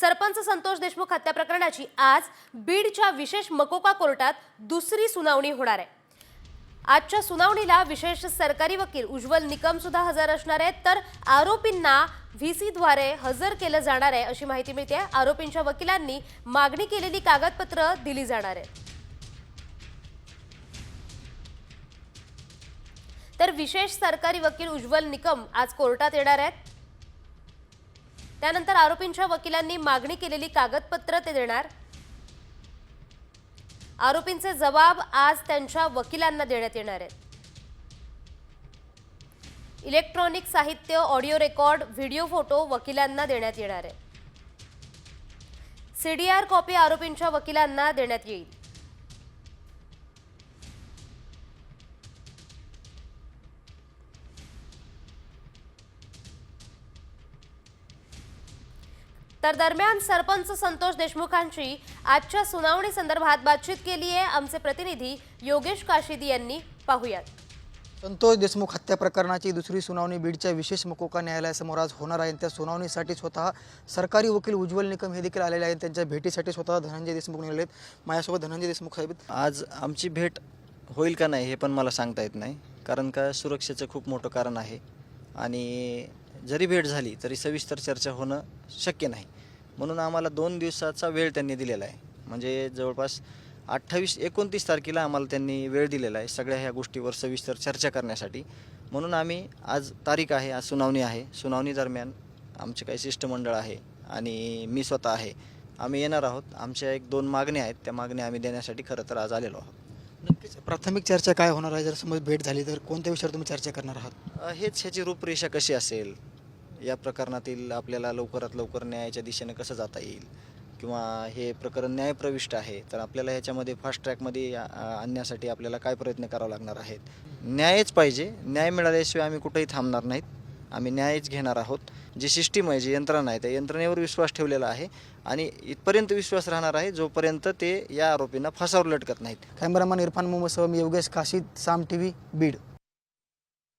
सरपंच संतोष देशमुख हत्या प्रकरणाची आज बीडच्या विशेष मकोका कोर्टात दुसरी सुनावणी होणार आहे. आजच्या सुनावणीला विशेष सरकारी वकील उज्ज्वल निकम सुद्धा हजर असणार आहेत. तर आरोपींना व्ही सीद्वारे हजर केलं जाणार आहे अशी माहिती मिळते. आरोपींच्या वकिलांनी मागणी केलेली कागदपत्र दिली जाणार आहेत तर विशेष सरकारी वकील उज्ज्वल निकम आज कोर्टात येणार आहेत. त्यानंतर आरोपींच्या वकिलांनी मागणी केलेली कागदपत्र ते देणार. आरोपींचे जबाब आज त्यांच्या वकिलांना देण्यात येणार आहेत. इलेक्ट्रॉनिक साहित्य ऑडिओ रेकॉर्ड व्हिडिओ फोटो वकिलांना देण्यात येणार आहे सीडीआर कॉपी आरोपींच्या वकिलांना देण्यात येईल. तर दरम्यान सरपंच संतोष देशमुखांची आजच्या सुनावणी संदर्भात बातचीत केली आहे. आमचे प्रतिनिधी योगेश काशिदी यांनी पाहुयात. संतोष देशमुख हत्या प्रकरणाची दुसरी सुनावणी बीडच्या विशेष मकोका न्यायालयासमोर आज होणार आहे. त्या सुनावणीसाठी स्वतः सरकारी वकील उज्ज्वल निकम हे देखील आलेले आहेत. त्यांच्या भेटीसाठी स्वतः धनंजय देशमुख निघाले आहेत. माझ्यासोबत धनंजय देशमुख साहेब आहेत. आज आमची भेट होईल का नाही हे पण मला सांगता येत नाही. कारण का सुरक्षेचं खूप मोठं कारण आहे. आणि जरी भेट झाली तरी सविस्तर चर्चा होणं शक्य नाही. म्हणून आम्हाला दोन दिवसाचा वेळ त्यांनी दिलेला आहे. म्हणजे जवळपास अठ्ठावीस एकोणतीस तारखेला आम्हाला त्यांनी वेळ दिलेला आहे सगळ्या ह्या गोष्टीवर सविस्तर चर्चा करण्यासाठी. म्हणून आम्ही आज तारीख आहे आज सुनावणी आहे. सुनावणी दरम्यान आमचे काही शिष्टमंडळ आहे आणि मी स्वतः आहे. आम्ही येणार आहोत. आमच्या एक दोन मागण्या आहेत. त्या मागण्या आम्ही देण्यासाठी खरं तर आज आलेलो आहोत. नक्कीच. प्राथमिक चर्चा काय होणार आहे? जर समज भेट झाली तर कोणत्या विषयावर तुम्ही चर्चा करणार आहात? हेच ह्याची रूपरेषा कशी असेल? या प्रकरणातील आपल्याला लवकरात लवकर न्यायाच्या दिशेने कसं जाता येईल? किंवा हे प्रकरण न्यायप्रविष्ट आहे तर आपल्याला ह्याच्यामध्ये फास्ट ट्रॅकमध्ये आणण्यासाठी आपल्याला काय प्रयत्न करावे लागणार आहेत? न्यायच पाहिजे. न्याय मिळाल्याशिवाय आम्ही कुठेही थांबणार नाहीत. आम्ही न्यायच घेणार आहोत. जी सिस्टीम आहे जी यंत्रणा आहे त्या यंत्रणेवर विश्वास ठेवलेला आहे आणि इथपर्यंत विश्वास राहणार आहे जोपर्यंत ते या आरोपींना फासावर लटकत नाहीत. कॅमेरामॅन इरफान मोहम्मदसह मी योगेश काशीद साम टी व्ही बीड.